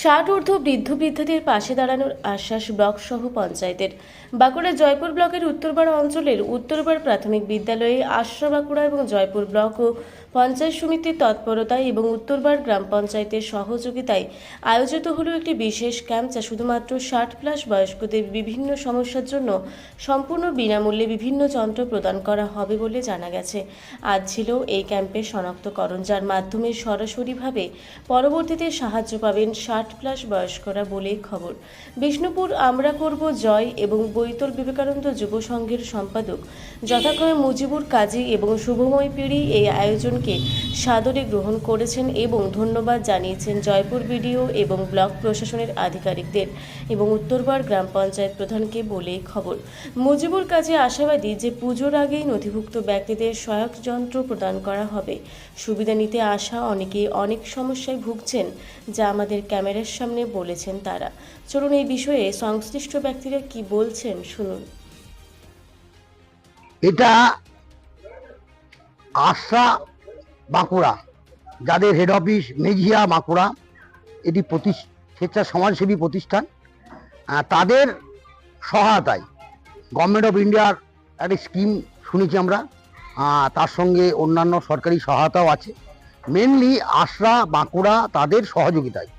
ষাট ঊর্ধ্ব বৃদ্ধ বৃদ্ধাদের পাশে দাঁড়ানোর আশ্বাস ব্লক সহ পঞ্চায়েতের। বাঁকুড়ার জয়পুর ব্লকের উত্তরপাড়া অঞ্চলের উত্তরপাড় প্রাথমিক বিদ্যালয়ে আশরা বাঁকুড়া এবং জয়পুর ব্লক ও পঞ্চায়েত সমিতির তৎপরতায় এবং উত্তরপাড় গ্রাম পঞ্চায়েতের সহযোগিতায় আয়োজিত হলো একটি বিশেষ ক্যাম্প, যা শুধুমাত্র ষাট প্লাস বয়স্কদের বিভিন্ন সমস্যার জন্য সম্পূর্ণ বিনামূল্যে বিভিন্ন যন্ত্র প্রদান করা হবে বলে জানা গেছে। আজ ছিল এই ক্যাম্পের শনাক্তকরণ, যার মাধ্যমে সরাসরিভাবে পরবর্তীতে সাহায্য পাবেন ষাট প্লাস বয়স্করা বলে খবর। বিষ্ণুপুর আমরা করব জয় এবং বৈতল বিবেকানন্দ যুব সংঘের সম্পাদক যথাক্রমে মুজিবুর কাজী এবং শুভময় পিড়ি এই আয়োজনকে সাদরে গ্রহণ করেছেন এবং ধন্যবাদ জানিয়েছেন জয়পুর বিডিও এবং ব্লক প্রশাসনের আধিকারিকদের এবং উত্তরবার গ্রাম পঞ্চায়েত প্রধানকে বলে খবর। মুজিবুর কাজে আশাবাদী যে পুজোর আগেই নথিভুক্ত ব্যক্তিদের সহায়ক যন্ত্র প্রদান করা হবে। সুবিধা নিতে আসা অনেকেই অনেক সমস্যায় ভুগছেন, যা আমাদের ক্যামেরার সামনে বলেছেন তারা। চলুন এই বিষয়ে সংশ্লিষ্ট ব্যক্তিরা কি বলছেন শুনুন। এটা আশা বাঁকুড়া, যাদের হেড অফিস মেঝিয়া বাঁকুড়া, এটি প্রতি স্বেচ্ছা সমাজসেবী প্রতিষ্ঠান তাদের সহায়তায় গভর্নমেন্ট অফ ইন্ডিয়ার একটা স্কিম শুনেছি আমরা তার সঙ্গে অন্যান্য সরকারি সহায়তাও আছে। মেনলি আশরা বাঁকুড়া তাদের সহযোগিতায়।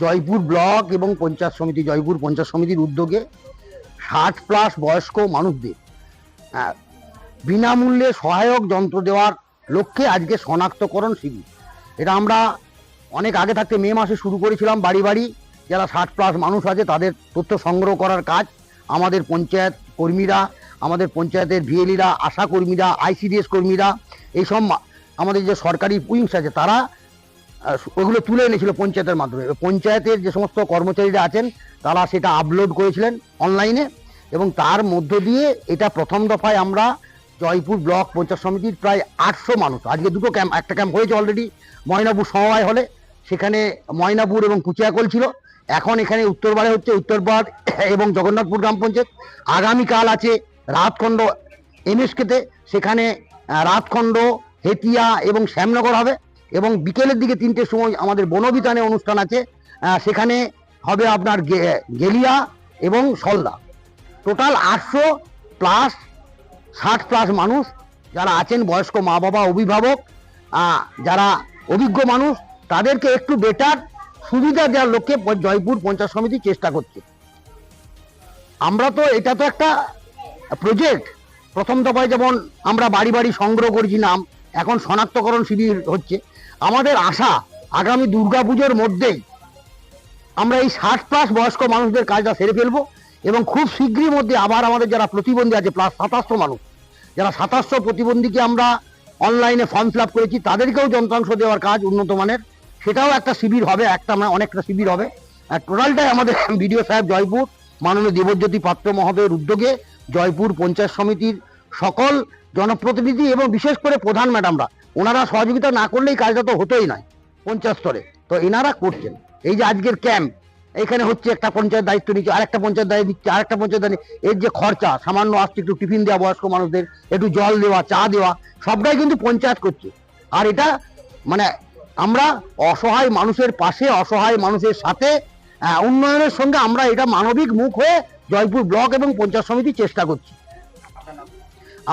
জয়পুর ব্লক এবং পঞ্চায়েত সমিতি জয়পুর পঞ্চায়েত সমিতির উদ্যোগে ষাট প্লাস বয়স্ক মানুষদের আহ, বিনামূল্যে সহায়ক যন্ত্র দেওয়ার লক্ষ্যে আজকে শনাক্তকরণ শিবির। এটা আমরা অনেক আগে থাকতে মে মাসে শুরু করেছিলাম বাড়ি বাড়ি। যারা ষাট প্লাস মানুষ আছে তাদের তথ্য সংগ্রহ করার কাজ আমাদের পঞ্চায়েত কর্মীরা আমাদের পঞ্চায়েতের ভিএলিরা আশা কর্মীরা আইসিডিএস কর্মীরা এইসব আমাদের যে সরকারি উইংস আছে তারা ওগুলো তুলে এনেছিল পঞ্চায়েতের মাধ্যমে। পঞ্চায়েতের যে সমস্ত কর্মচারীরা আছেন, তারা সেটা আপলোড করেছিলেন অনলাইনে এবং তার মধ্য দিয়ে এটা প্রথম দফায় আমরা জয়পুর ব্লক পঞ্চায়েত সমিতির প্রায় আটশো মানুষ, আজকে দুটো ক্যাম্প একটা ক্যাম্প হয়েছে অলরেডি ময়নাপুর সমবায় হলে। সেখানে ময়নাপুর এবং কুচিয়াকল ছিল। এখন এখানে উত্তরবারে হচ্ছে উত্তরপাড় এবং জগন্নাথপুর গ্রাম পঞ্চায়েত। আগামীকাল আছে রাতখণ্ড এমএসকেতে সেখানে রাতখণ্ড, হেতিয়া এবং শ্যামনগর হবে। এবং বিকেলের দিকে তিনটের সময় আমাদের বনবিতানে অনুষ্ঠান আছে সেখানে হবে আপনার গেলিয়া এবং সলদা। টোটাল আটশো প্লাস ষাট প্লাস মানুষ যারা আছেন, বয়স্ক মা বাবা, অভিভাবক যারা অভিজ্ঞ মানুষ, তাদেরকে একটু বেটার সুবিধা দেওয়ার লক্ষ্যে জয়পুর পঞ্চায়েত সমিতি চেষ্টা করছে। আমরা তো, এটা তো একটা প্রজেক্ট প্রথম দফায় যেমন আমরা বাড়ি বাড়ি সংগ্রহ করেছি নাম এখন শনাক্তকরণ শিবির হচ্ছে। আমাদের আশা আগামী দুর্গাপুজোর মধ্যেই আমরা এই ষাট প্লাস বয়স্ক মানুষদের কাজটা সেরে ফেলব এবং খুব শীঘ্রই মধ্যে আবার আমাদের যারা প্রতিবন্ধী আছে প্লাস সাতাশশো মানুষ, যারা সাতাশশো প্রতিবন্ধীকে আমরা অনলাইনে ফর্ম ফিল করেছি, তাদেরকেও যন্ত্রাংশ দেওয়ার কাজ উন্নত মানের। সেটাও একটা শিবির হবে, একটা অনেকটা শিবির হবে। আর টোটালটাই আমাদের বিডিও সাহেব জয়পুর, মাননীয় দেবজ্যোতি পাত্র মহোদয়ের উদ্যোগে জয়পুর পঞ্চায়েত সমিতির সকল জনপ্রতিনিধি এবং বিশেষ করে প্রধান ম্যাডামরা ওনারা সহযোগিতা না করলে এই কাজটা তো হতোই নয়, পঞ্চায়েত স্তরে। তো এনারা করছেন। এই যে আজকের ক্যাম্প এখানে হচ্ছে একটা পঞ্চায়েত দায়িত্ব নিচ্ছে, আরেকটা পঞ্চায়েত দায়িত্ব নিচ্ছে, আরেকটা পঞ্চায়েত দায়িত্ব। এর যে খরচা, সামান্য আসছে একটু টিফিন দেওয়া, বয়স্ক মানুষদের, একটু জল দেওয়া, চা দেওয়া, সবটাই কিন্তু পঞ্চায়েত করছে। আর এটা মানে আমরা অসহায় মানুষের পাশে, অসহায় মানুষের সাথে উন্নয়নের সঙ্গে আমরা এটা মানবিক মুখ হয়ে জয়পুর ব্লক এবং পঞ্চায়েত সমিতি চেষ্টা করছি।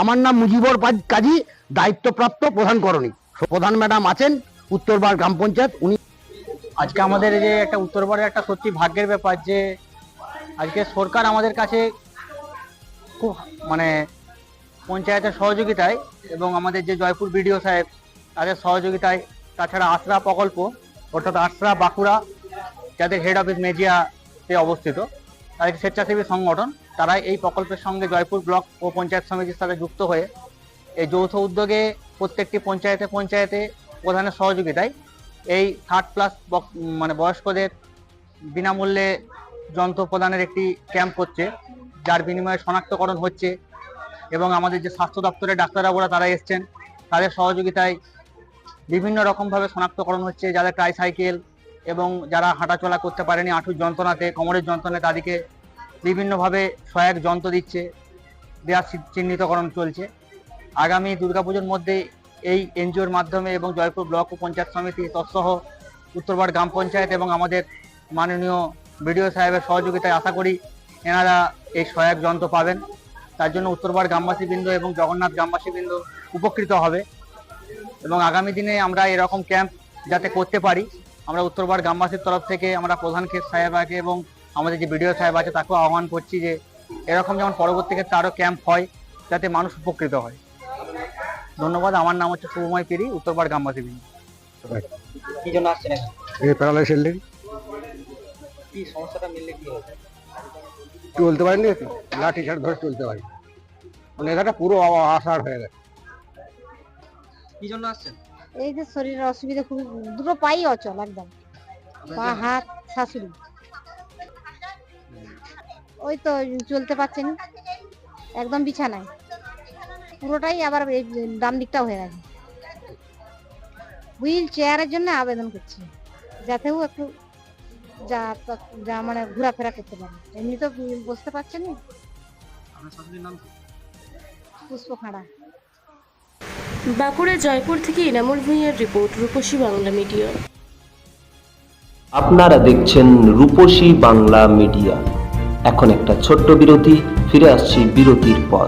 আমার নাম মুজিবর কাজী দায়িত্বপ্রাপ্ত প্রধান করণী। প্রধান ম্যাডাম আছেন, উত্তরবার গ্রাম পঞ্চায়েত, উনি আজকে আমাদের যে একটা উত্তরপাড়ের একটা সত্যি ভাগ্যের ব্যাপার যে আজকে সরকার আমাদের কাছে খুব মানে পঞ্চায়েতের সহযোগিতায় এবং আমাদের যে জয়পুর বিডিও সাহেব, তাদের সহযোগিতায়, তাছাড়া আশ্রা প্রকল্প, অর্থাৎ আশ্রা বাঁকুড়া, যাদের হেড অফিস মেজিয়াতে অবস্থিত, তাদের স্বেচ্ছাসেবী সংগঠন তারা এই প্রকল্পের সঙ্গে জয়পুর ব্লক ও পঞ্চায়েত সমিতির সাথে যুক্ত হয়ে এই যৌথ উদ্যোগে প্রত্যেকটি পঞ্চায়েতে পঞ্চায়েতে প্রধানের সহযোগিতায় এই থার্ড প্লাস মানে বয়স্কদের বিনামূল্যে যন্ত্র প্রদানের একটি ক্যাম্প হচ্ছে, যার বিনিময়ে শনাক্তকরণ হচ্ছে এবং আমাদের যে স্বাস্থ্য দপ্তরের ডাক্তারবাবুরা তারা এসছেন, তাদের সহযোগিতায় বিভিন্ন রকমভাবে শনাক্তকরণ হচ্ছে, যাদের ট্রাইসাইকেল এবং যারা হাঁটাচলা করতে পারেনি, আঁঠুর যন্ত্রণাতে, কোমরের যন্ত্রণায় তাদেরকে বিভিন্নভাবে সহায়ক যন্ত্র দিচ্ছে, দেওয়ার চিহ্নিতকরণ চলছে। আগামী দুর্গাপুজোর মধ্যে এই এনজিওর মাধ্যমে এবং জয়পুর ব্লক ও পঞ্চায়েত সমিতি তৎসহ উত্তরপাড় গ্রাম পঞ্চায়েত এবং আমাদের মাননীয় বিডিও সাহেবের সহযোগিতায় আশা করি এনারা এই সহায়ক যন্ত্র পাবেন। তার জন্য উত্তরবার গ্রামবাসীবৃন্দ এবং জগন্নাথ গ্রামবাসীবৃন্দ উপকৃত হবে এবং আগামী দিনে আমরা এরকম ক্যাম্প যাতে করতে পারি, আমরা উত্তরবার গ্রামবাসীর তরফ থেকে আমরা প্রধান ক্ষেত সাহেবাকে এবং আমাদের যে বিডিও সাহেব আছে তাকেও আহ্বান করছি যে এরকম যেমন পরবর্তী ক্ষেত্রে আরও ক্যাম্প হয়, যাতে মানুষ উপকৃত হয়। ধন্যবাদ। আমার নাম হচ্ছে শুভময় পিরি উত্তরবার গ্রামবাসীবৃন্দ কি জন্য আসছেন? এই প্যারালাইসিস কি সমস্যাটা মিললে কি হবে? চলতে পারিনি লাঠি ছাড় ধরে চলতে পারি। মানে এখানটা পুরো আসার হয়ে গেছে। কি জন্য আসছেন? এই যে শরীরের অসুবিধা খুব দুটো পাই অচল একদম। পা হাত শাশুড়ি। ওই তো চলতে পারছেন একদম বিছানায়। পুরোটাই আবার এই ডান দিকটা হয়ে গেছে। হুইল চেয়ারের জন্য আবেদন করছি। যাতেও একটু যা যা মানে ঘোরাফেরা করতে পারে। এমনি তো বসতে পারছেন? পুষ্প খাড়া বাঁকুড়া জয়পুর থেকে এনামুল ভূঁইয়ার রিপোর্ট রূপসী বাংলা মিডিয়া। আপনারা দেখছেন রূপসী বাংলা মিডিয়া। এখন একটা ছোট্ট বিরতি ফিরে আসছি বিরতির পর।